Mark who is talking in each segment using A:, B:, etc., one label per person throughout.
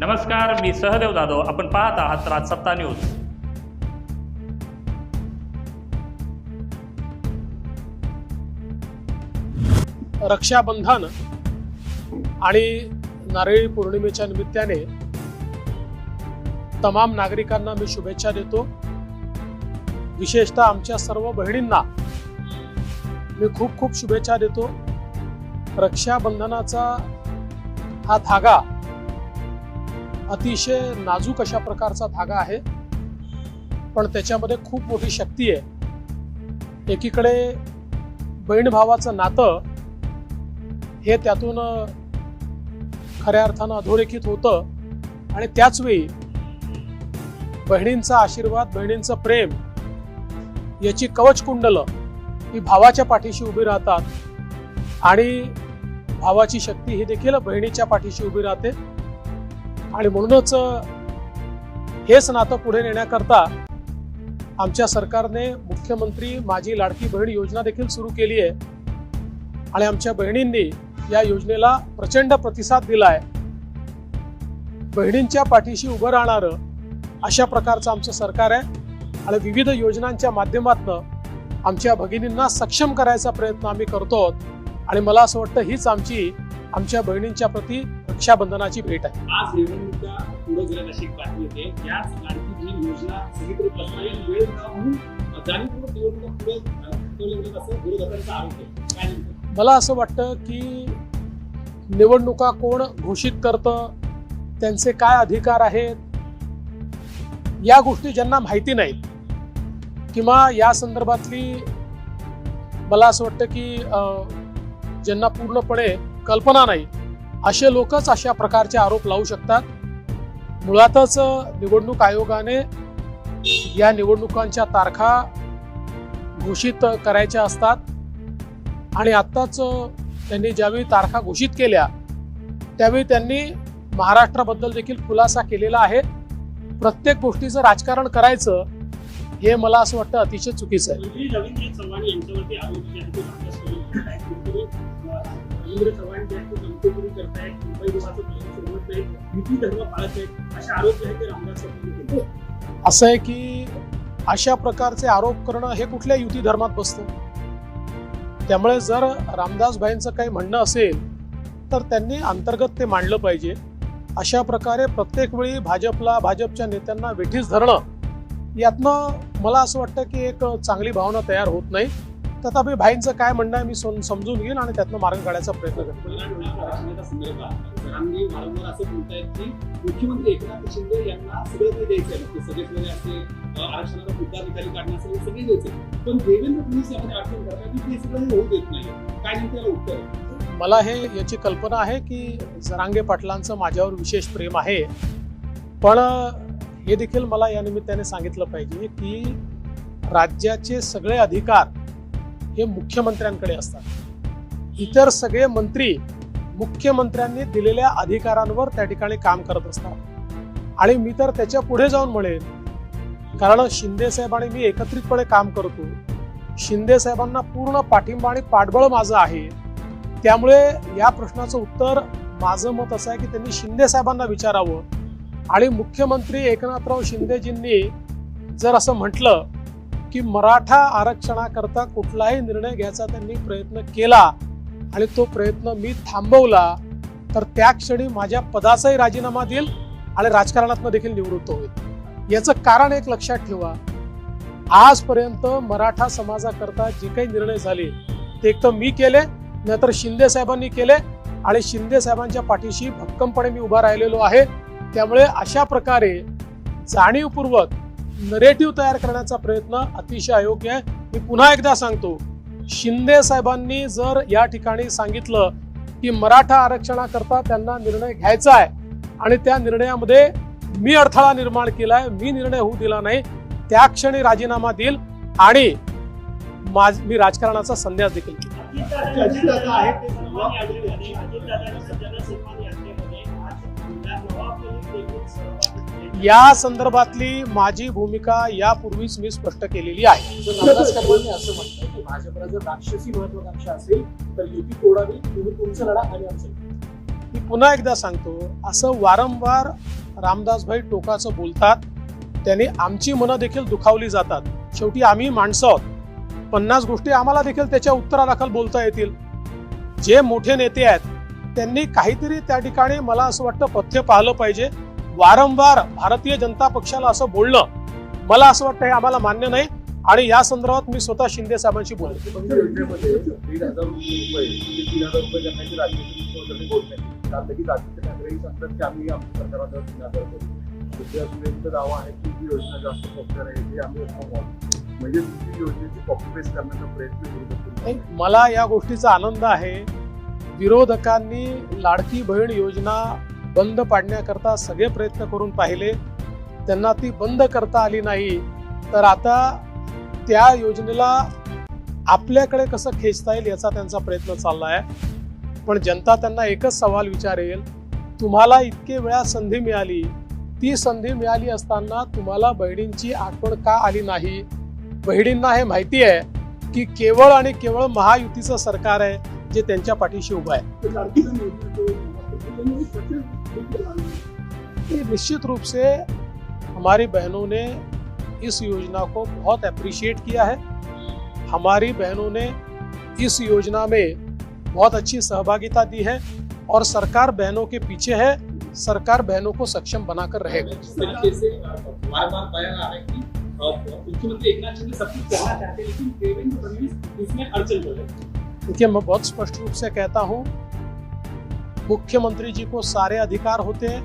A: नमस्कार मी सहदेव जाधव. आपण पाहत आहात राज सत्ता न्यूज.
B: रक्षाबंधन आणि नारळी पौर्णिमेच्या निमित्ताने तमाम नागरिकांना मी शुभेच्छा देतो. विशेषतः आमच्या सर्व बहिणींना मी खूप खूप शुभेच्छा देतो. रक्षाबंधनाचा हा धागा अतिशय नाजूक अशा प्रकारचा धागा आहे. पण त्याच्यामध्ये खूप मोठी शक्ती आहे. एकीकडे बहीण भावाचं नातं हे त्यातून खऱ्या अर्थानं अधोरेखित होतं. आणि त्याचवेळी बहिणींचा आशीर्वाद बहिणींचं प्रेम याची कवच कुंडलं ही भावाच्या पाठीशी उभी राहतात. आणि भावाची शक्ती ही देखील बहिणीच्या पाठीशी उभी राहते. आणि म्हणूनच हेच नातं पुढे नेण्याकरता आमच्या सरकारने मुख्यमंत्री माझी लाडकी बहीण योजना देखील सुरू केली आहे. आणि आमच्या बहिणींनी या योजनेला प्रचंड प्रतिसाद दिलाय. बहिणींच्या पाठीशी उभं राहणारं अशा प्रकारचं आमचं सरकार आहे. आणि विविध योजनांच्या माध्यमातून आमच्या भगिनींना सक्षम करायचा प्रयत्न आम्ही करतो आणि मला असं वाटतं हीच आमची आमच्या बहिणींच्या प्रती रक्षाबंधनाची भेट आहे.
C: आज निवडणुका पुढे गेल्या अशी एक बातमी येते याच लाडकी जी योजना सगळीकडे पसरली वेळ मिळावा म्हणून जाणीवपूर्वक निवडणुका पुढे ढकलल्या जातात असं विरोधकांचा आरोप आहे. काय नेमकं?
B: मला असं वाटतं की निवडणुका कोण घोषित करतं त्यांचे काय अधिकार आहेत या गोष्टी ज्यांना माहिती नाहीत किंवा या संदर्भातली मला असं वाटतं की ज्यांना पूर्णपणे कल्पना नाही असे लोकच अशा प्रकारचे आरोप लावू शकतात. मुळातच निवडणूक आयोगाने या निवडणुकांच्या तारखा घोषित करायच्या असतात. आणि आत्ताच त्यांनी ज्यावेळी तारखा घोषित केल्या त्यावेळी त्यांनी महाराष्ट्राबद्दल देखील खुलासा केलेला आहे. प्रत्येक गोष्टीचं राजकारण करायचं हे मला असं वाटतं अतिशय चुकीचं आहे.
C: करतायत. मुंबई विभागाचं सोडवत नाहीत धर्म पाळत असे आरोप आहेत ते रामदास हो.
B: असं आहे की अशा प्रकारचे आरोप करणं हे कुठल्या युती धर्मात बसतं. त्यामुळे जर रामदासबाईंचं काही म्हणणं असेल तर त्यांनी अंतर्गत ते मांडलं पाहिजे. अशा प्रकारे प्रत्येक वेळी भाजपला भाजपच्या नेत्यांना वेठीस धरणं यातनं मला असं वाटतं की एक चांगली भावना तयार होत नाही. तथापि भाईंचं काय म्हणणं आहे मी सम- समजून घेईन आणि त्यातनं मार्ग काढायचा प्रयत्न करेन.
C: मराठा आरक्षणाच्या संदर्भात जरांगे वारंवार असं म्हणतायत की मुख्यमंत्री एकनाथ शिंदे यांना सगळं काही द्यायचं आहे. सगळे असे अं, आरक्षणाचा मुद्दा निकाली काढणं असेल सगळे द्यायचे पण देवेंद्र फडणवीस यामध्ये अडचण करतात की ते सगळं होऊ देत नाही. काय नेमकं त्याला उत्तर? आहे?
B: मला हे याची कल्पना आहे की जरांगे पाटलांचं माझ्यावर विशेष प्रेम आहे. पण हे देखील मला या निमित्ताने सांगितलं पाहिजे की राज्याचे सगळे अधिकार हे मुख्यमंत्र्यांकडे असतात. इतर सगळे मंत्री मुख्यमंत्र्यांनी दिलेल्या अधिकारांवर त्या ठिकाणी काम करत असतात. आणि मी तर त्याच्या पुढे जाऊन म्हणेन कारण शिंदे साहेब आणि मी एकत्रितपणे काम करतो. शिंदे साहेबांना पूर्ण पाठिंबा आणि पाठबळ माझं आहे. त्यामुळे या प्रश्नाचं उत्तर माझं मत असं आहे की त्यांनी शिंदे साहेबांना विचारावं. आणि मुख्यमंत्री एकनाथराव शिंदेजींनी जर असं म्हटलं की मराठा आरक्षणाकरता कुठलाही निर्णय घ्यायचा त्यांनी प्रयत्न केला आणि तो प्रयत्न मी थांबवला तर त्या क्षणी माझ्या पदाचाही राजीनामा देईल आणि राजकारणातनं देखील निवृत्त होईल. याचं कारण एक लक्षात ठेवा आजपर्यंत मराठा समाजाकरता जे काही निर्णय झाले ते एक तर मी केले नाहीतर शिंदे साहेबांनी केले आणि शिंदे साहेबांच्या पाठीशी भक्कमपणे मी उभा राहिलेलो आहे. त्यामुळे अशा प्रकारे जाणीवपूर्वक नरेटिव्ह तयार करण्याचा प्रयत्न अतिशय अयोग्य आहे. मी पुन्हा एकदा सांगतो शिंदे साहेबांनी जर या ठिकाणी सांगितलं की मराठा आरक्षणाकरता त्यांना निर्णय घ्यायचा आहे आणि त्या निर्णयामध्ये मी अडथळा निर्माण केलाय मी निर्णय होऊ दिला नाही त्या क्षणी राजीनामा देईल आणि माझ मी राजकारणाचा संन्यास देखील
C: या
B: संदर्भातली माझी भूमिका यापूर्वीच मी स्पष्ट केलेली आहे. ही पुन्हा एकदा सांगतो असं वारंवार रामदासभाई टोकाचं बोलतात त्यांनी आमची मनं देखील दुखावली जातात. शेवटी आम्ही माणसं आहोत. पन्नास गोष्टी आम्हाला देखील त्याच्या उत्तरादाखल बोलता येतील. जे मोठे नेते आहेत त्यांनी काहीतरी त्या ठिकाणी मला असं वाटतं पथ्य पाहिलं पाहिजे. वारंवार भारतीय जनता पक्षाला असं बोलणं मला असं वाटतं हे आम्हाला मान्य नाही. आणि या संदर्भात मी स्वतः शिंदे साहेबांशी बोलतो.
D: म्हणजे म्हणजे
B: मला या गोष्टीचा आनंद आहे. विरोधकांनी लाडकी बहीण योजना बंद पाडण्याकरता सगळे प्रयत्न करून पाहिले. त्यांना ती बंद करता आली नाही. तर आता त्या योजनेला आपल्याकडे कसं खेचता येईल याचा त्यांचा प्रयत्न चालला आहे पण जनता त्यांना एकच सवाल विचारेल. तुम्हाला इतके वेळा संधी मिळाली. ती संधी मिळाली असताना तुम्हाला बहिणींची आठवण का आली नाही? बहिणींना हे माहिती आहे की केवळ आणि केवळ महायुतीचं सरकार आहे. जे त्यांच्या पाठीशी उभं आहे. कि निश्चित रूप से हमारी बहनों ने इस योजना को बहुत अप्रिशिएट किया है। हमारी बहनों ने इस योजना में बहुत अच्छी सहभागिता दी है और सरकार बहनों के पीछे है। सरकार बहनों को सक्षम बनाकर रहेगा।
C: मुख्यमंत्री एकनाथ शिंदे सब कुछ करना चाहते हैं लेकिन देवेंद्र फडणवीस इसमें अड़चन रहे हैं।
B: देखिए मैं बहुत स्पष्ट रूप से कहता हूँ, मुख्यमंत्री जी को सारे अधिकार होते हैं,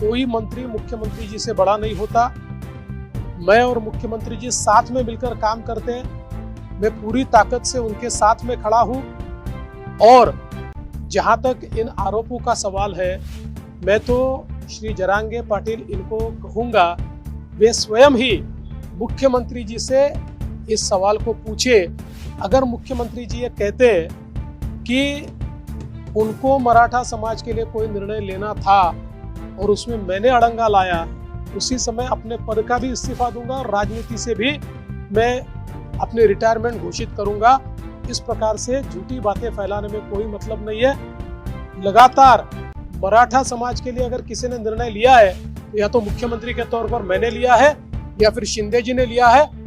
B: कोई मंत्री मुख्यमंत्री जी से बड़ा नहीं होता। मैं और मुख्यमंत्री जी साथ में मिलकर काम करते हैं, मैं पूरी ताकत से उनके साथ में खड़ा हूँ। और जहाँ तक इन आरोपों का सवाल है, मैं तो श्री जरांगे पाटिल इनको कहूँगा, वे स्वयं ही मुख्यमंत्री जी से इस सवाल को पूछे, अगर मुख्यमंत्री जी ये कहते कि उनको मराठा समाज के लिए कोई निर्णय लेना था और उसमें मैंने अड़ंगा लाया, उसी समय अपने पद का भी इस्तीफा दूँगा और राजनीति से भी मैं अपने रिटायरमेंट घोषित करूँगा। इस प्रकार से झूठी बातें फैलाने में कोई मतलब नहीं है। लगातार मराठा समाज के लिए अगर किसी ने निर्णय लिया है, या तो मुख्यमंत्री के तौर पर मैंने लिया है, या फिर शिंदे जी ने लिया है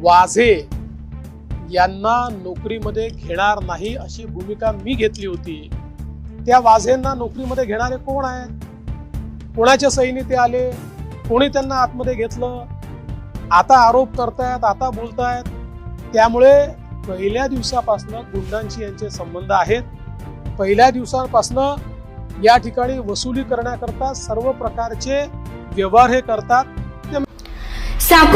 B: वाझे यांना नोकरीमध्ये घेणार नाही अशी भूमिका मी घेतली होती. त्या वाझेंना नोकरीमध्ये घेणारे कोण आहेत? कोणाच्या सैनी ते आले? कोणी त्यांना आतमध्ये घेतलं? आता आरोप करतायत आता बोलतायत. त्यामुळे पहिल्या दिवसापासून गुंडांशी यांचे संबंध आहेत. पहिल्या दिवसापासनं या ठिकाणी वसुली करण्याकरता सर्व प्रकारचे व्यवहार हे करतात.
E: साकूर